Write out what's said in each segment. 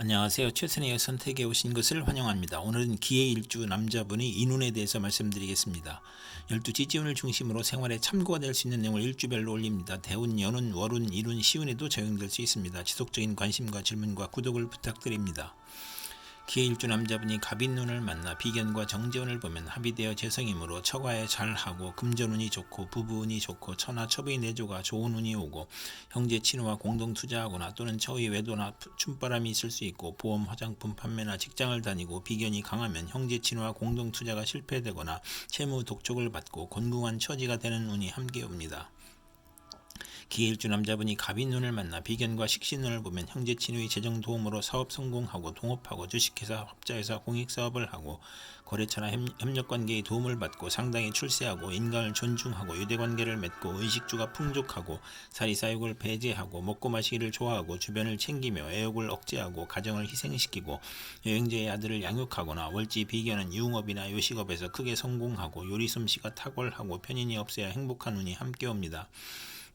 안녕하세요. 최선의 선택에 오신 것을 환영합니다. 오늘은 기의 일주 남자분이 인운에 대해서 말씀드리겠습니다. 열두 지지운을 중심으로 생활에 참고가 될 수 있는 내용을 일주별로 올립니다. 대운, 연운, 월운, 일운, 시운에도 적용될 수 있습니다. 지속적인 관심과 질문과 구독을 부탁드립니다. 기의 일주 남자분이 갑인눈을 만나 비견과 정재운을 보면 합의되어 재성이므로 처가에 잘하고 금전운이 좋고 부부운이 좋고 처나 첩의 내조가 좋은 운이 오고 형제 친구와 공동 투자하거나 또는 처의 외도나 푸- 춤바람이 있을 수 있고 보험 화장품 판매나 직장을 다니고 비견이 강하면 형제 친구와 공동 투자가 실패되거나 채무 독촉을 받고 곤궁한 처지가 되는 운이 함께 옵니다. 기일주 남자분이 갑인눈을 만나 비견과 식신운을 보면 형제 친구의 재정 도움으로 사업 성공하고 동업하고 주식회사 합자회사 공익사업을 하고 거래처나 협- 협력관계의 도움을 받고 상당히 출세하고 인간을 존중하고 유대관계를 맺고 의식주가 풍족하고 사리사욕을 배제하고 먹고 마시기를 좋아하고 주변을 챙기며 애욕을 억제하고 가정을 희생시키고 여행자의 아들을 양육하거나 월지 비견은 유흥업이나 요식업에서 크게 성공하고 요리 솜씨가 탁월하고 편인이 없어야 행복한 운이 함께 옵니다.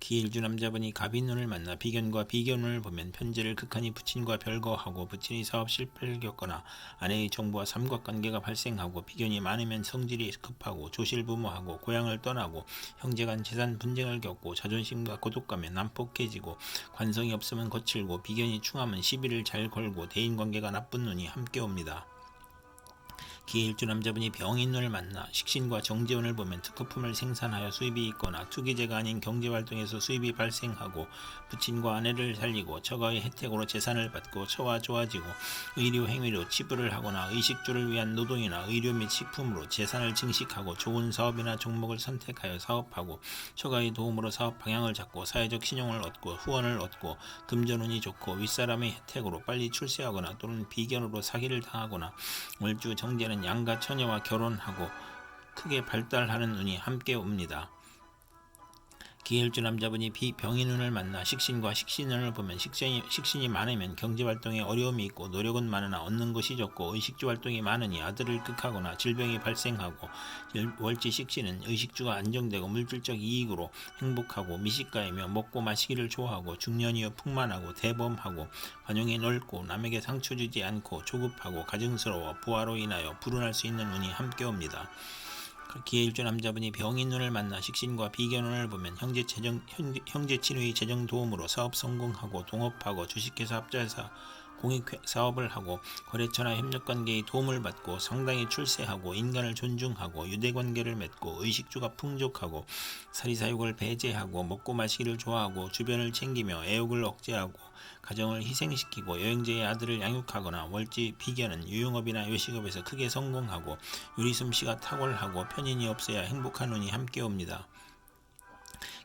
기일주 남자분이 갑인눈을 만나 비견과 비견운을 보면 편제를 극한히 부친과 별거하고 부친이 사업 실패를 겪거나 아내의 정부와 삼각관계가 발생하고 비견이 많으면 성질이 급하고 조실부모하고 고향을 떠나고 형제간 재산 분쟁을 겪고 자존심과 고독감에 난폭해지고 관성이 없으면 거칠고 비견이 충하면 시비를 잘 걸고 대인관계가 나쁜 눈이 함께 옵니다. 기일주 남자분이 병인눈을 만나 식신과 정재운을 보면 특허품을 생산하여 수입이 있거나 투기제가 아닌 경제활동에서 수입이 발생하고 부친과 아내를 살리고 처가의 혜택으로 재산을 받고 처와 좋아지고 의료 행위로 치부를 하거나 의식주를 위한 노동이나 의료 및 식품으로 재산을 증식하고 좋은 사업이나 종목을 선택하여 사업하고 처가의 도움으로 사업 방향을 잡고 사회적 신용을 얻고 후원을 얻고 금전운이 좋고 윗사람의 혜택으로 빨리 출세하거나 또는 비견으로 사기를 당하거나 월주 정제는 양가 처녀와 결혼하고 크게 발달하는 운이 함께 옵니다. 기일주 남자분이 비병인운을 만나 식신과 식신운을 보면 식신이, 식신이 많으면 경제활동에 어려움이 있고 노력은 많으나 얻는 것이 적고 의식주 활동이 많으니 아들을 극하거나 질병이 발생하고 열- 월지 식신은 의식주가 안정되고 물질적 이익으로 행복하고 미식가이며 먹고 마시기를 좋아하고 중년이여 풍만하고 대범하고 관용이 넓고 남에게 상처 주지 않고 조급하고 가증스러워 부하로 인하여 불운할 수 있는 운이 함께 옵니다. 그 기해일주 남자분이 병인 눈을 만나 식신과 비견운을 보면 형제 재정 형제, 형제 친구의 재정 도움으로 사업 성공하고 동업하고 주식회사 합자회사 공익 사업을 하고 거래처나 협력 관계의 도움을 받고 상당히 출세하고 인간을 존중하고 유대 관계를 맺고 의식주가 풍족하고 사리사욕을 배제하고 먹고 마시기를 좋아하고 주변을 챙기며 애욕을 억제하고 가정을 희생시키고 여행자의 아들을 양육하거나 월지 비견은 유용업이나 요식업에서 크게 성공하고 요리솜씨가 탁월하고 편인이 없어야 행복한 운이 함께 옵니다.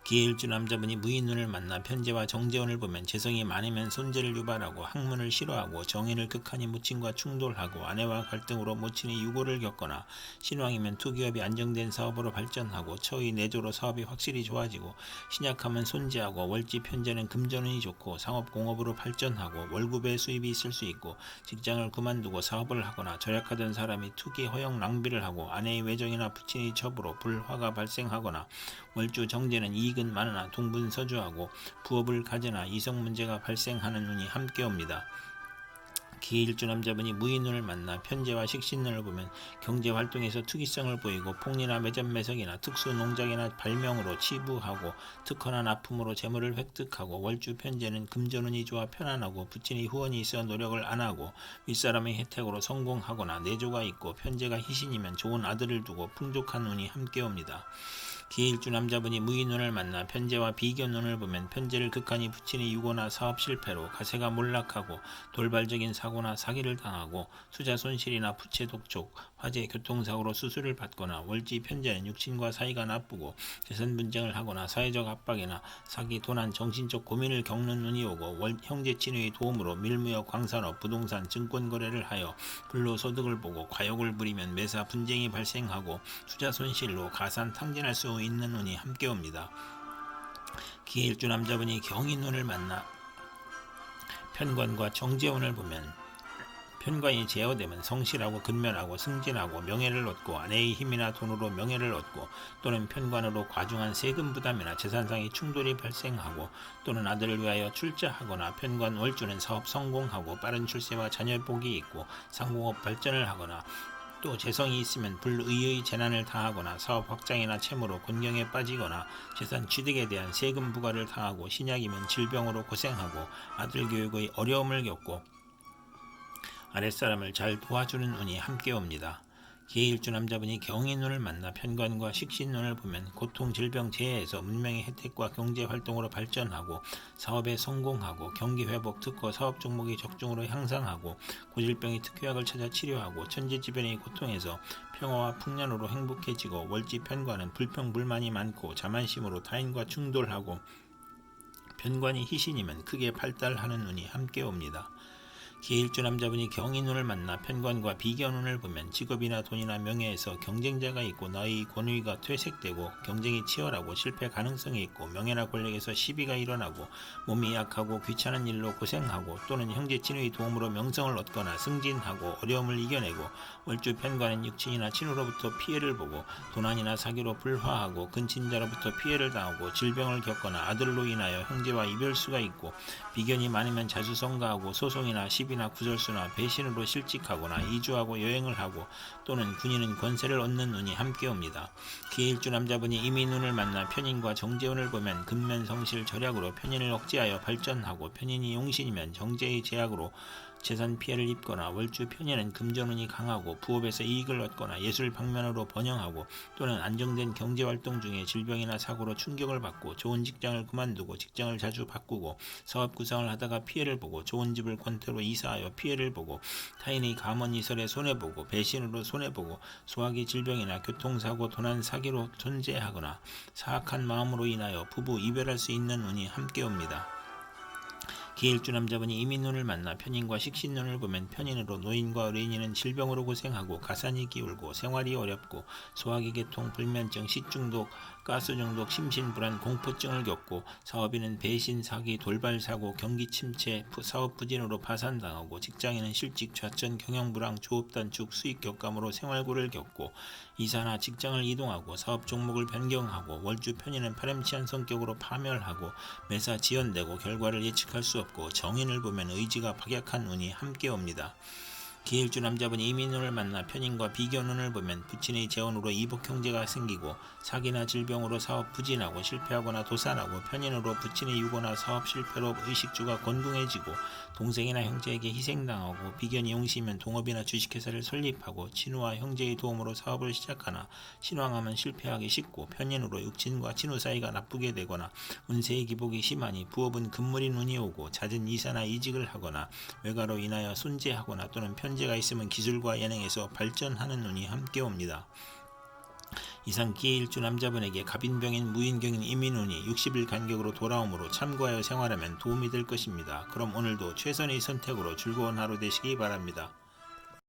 기일주 남자분이 무인눈을 만나 편제와 정재원을 보면 재성이 많으면 손재를 유발하고 학문을 싫어하고 정인을 극한히 무친과 충돌하고 아내와 갈등으로 모친이 유고를 겪거나 신왕이면 투기업이 안정된 사업으로 발전하고 처의 내조로 사업이 확실히 좋아지고 신약하면 손재하고 월지 편제는 금전운이 좋고 상업공업으로 발전하고 월급의 수입이 있을 수 있고 직장을 그만두고 사업을 하거나 절약하던 사람이 투기 허용 낭비를 하고 아내의 외정이나 부친의 첩으로 불화가 발생하거나 월주 정제는 이익 은 많으나 동분서주하고 부업을 가져나 이성 문제가 발생하는 운이 함께 옵니다. 기일주 남자분이 무인운을 만나 편제와 식신운을 보면 경제 활동에서 특이성을 보이고 폭리나 매점 매석이나 특수 농장이나 발명으로 치부하고 특허나 납품으로 재물을 획득하고 월주 편제는 금전운이 좋아 편안하고 부친이 후원이 있어 노력을 안 하고 윗사람의 혜택으로 성공하거나 내조가 있고 편제가 희신이면 좋은 아들을 두고 풍족한 운이 함께 옵니다. 기일주 남자분이 무인운을 만나 편제와 비견운을 보면 편제를 극한히 부친이 유고나 사업 실패로 가세가 몰락하고 돌발적인 사고나 사기를 당하고 투자 손실이나 부채 독촉, 화재, 교통사고로 수술을 받거나 월지 편제는 육친과 사이가 나쁘고 재산 분쟁을 하거나 사회적 압박이나 사기, 도난, 정신적 고민을 겪는 운이 오고 월, 형제 친구의 도움으로 밀무역, 광산업, 부동산, 증권 거래를 하여 불로소득을 보고 과욕을 부리면 매사 분쟁이 발생하고 투자 손실로 가산 탕진할 수 있는 운이 함께 옵니다. 기일주 남자분이 경인운을 만나 편관과 정재운을 보면 편관이 제어되면 성실하고 근면하고 승진하고 명예를 얻고 아내의 힘이나 돈으로 명예를 얻고 또는 편관으로 과중한 세금 부담이나 재산상의 충돌이 발생하고 또는 아들을 위하여 출자하거나 편관 월주는 사업 성공하고 빠른 출세와 자녀 복이 있고 상공업 발전을 하거나 또 재성이 있으면 불의의 재난을 당하거나 사업 확장이나 채무로 곤경에 빠지거나 재산 취득에 대한 세금 부과를 당하고 신약이면 질병으로 고생하고 아들 교육의 어려움을 겪고 아랫사람을 잘 도와주는 운이 함께 옵니다. 기해일주 남자분이 경의 눈을 만나 편관과 식신 눈을 보면 고통, 질병, 재해에서 문명의 혜택과 경제 활동으로 발전하고 사업에 성공하고 경기 회복, 특허, 사업 종목이 적중으로 향상하고 고질병이 특효약을 찾아 치료하고 천지지변의 고통에서 평화와 풍년으로 행복해지고 월지 편관은 불평 불만이 많고 자만심으로 타인과 충돌하고 편관이 희신이면 크게 발달하는 운이 함께 옵니다. 기일주 남자분이 경인운을 만나 편관과 비견운을 보면 직업이나 돈이나 명예에서 경쟁자가 있고 나의 권위가 퇴색되고 경쟁이 치열하고 실패 가능성이 있고 명예나 권력에서 시비가 일어나고 몸이 약하고 귀찮은 일로 고생하고 또는 형제 친의 도움으로 명성을 얻거나 승진하고 어려움을 이겨내고 월주 편관은 육친이나 친우로부터 피해를 보고 도난이나 사기로 불화하고 근친자로부터 피해를 당하고 질병을 겪거나 아들로 인하여 형제와 이별수가 있고 비견이 많으면 자주 성가하고 소송이나 시비 나 구설수나 배신으로 실직하거나 이주하고 여행을 하고 또는 군인은 권세를 얻는 눈이 함께 옵니다. 기일주 남자분이 이민운을 만나 편인과 정재운을 보면 근면성실 절약으로 편인을 억제하여 발전하고 편인이 용신이면 정제의 제약으로 재산 피해를 입거나 월주 편인은 금전운이 강하고 부업에서 이익을 얻거나 예술 방면으로 번영하고 또는 안정된 경제 활동 중에 질병이나 사고로 충격을 받고 좋은 직장을 그만두고 직장을 자주 바꾸고 사업 구상을 하다가 피해를 보고 좋은 집을 권태로 이사하여 피해를 보고 타인의 감언 이설에 손해 보고 배신으로 손해 보고 소화기 질병이나 교통사고 도난 사기로 존재하거나 사악한 마음으로 인하여 부부 이별할 수 있는 운이 함께 옵니다. 기일주 남자분이 이민눈을 만나 편인과 식신눈을 보면 편인으로 노인과 어린이는 질병으로 고생하고 가산이 기울고 생활이 어렵고 소화기 계통, 불면증, 식중독, 가스 중독, 심신 불안, 공포증을 겪고 사업인은 배신, 사기, 돌발 사고, 경기 침체, 사업 부진으로 파산당하고 직장인은 실직, 좌천, 경영 불황, 조업 단축, 수익 격감으로 생활고를 겪고 이사나 직장을 이동하고 사업 종목을 변경하고 월주 편인은 파렴치한 성격으로 파멸하고 매사 지연되고 결과를 예측할 수 없고 정인을 보면 의지가 박약한 운이 함께 옵니다. 기일주 남자분이 이민운을 만나 편인과 비견운을 보면 부친의 재혼으로 이복 형제가 생기고 사기나 질병으로 사업 부진하고 실패하거나 도산하고 편인으로 부친의 유고나 사업 실패로 의식주가 곤궁해지고 동생이나 형제에게 희생당하고 비견이 용시면 동업이나 주식회사를 설립하고 친우와 형제의 도움으로 사업을 시작하나 신왕하면 실패하기 쉽고 편인으로 육친과 친우 사이가 나쁘게 되거나 운세의 기복이 심하니 부업은 금물인 운이 오고 잦은 이사나 이직을 하거나 외가로 인하여 손재하거나 또는 편 제가 있으면 기술과 예능에서 발전하는 운이 함께 옵니다. 이상 기일주 남자분에게 갑인병인 무인경인 이민운이 60일 간격으로 돌아오므로 참고하여 생활하면 도움이 될 것입니다. 그럼 오늘도 최선의 선택으로 즐거운 하루 되시기 바랍니다.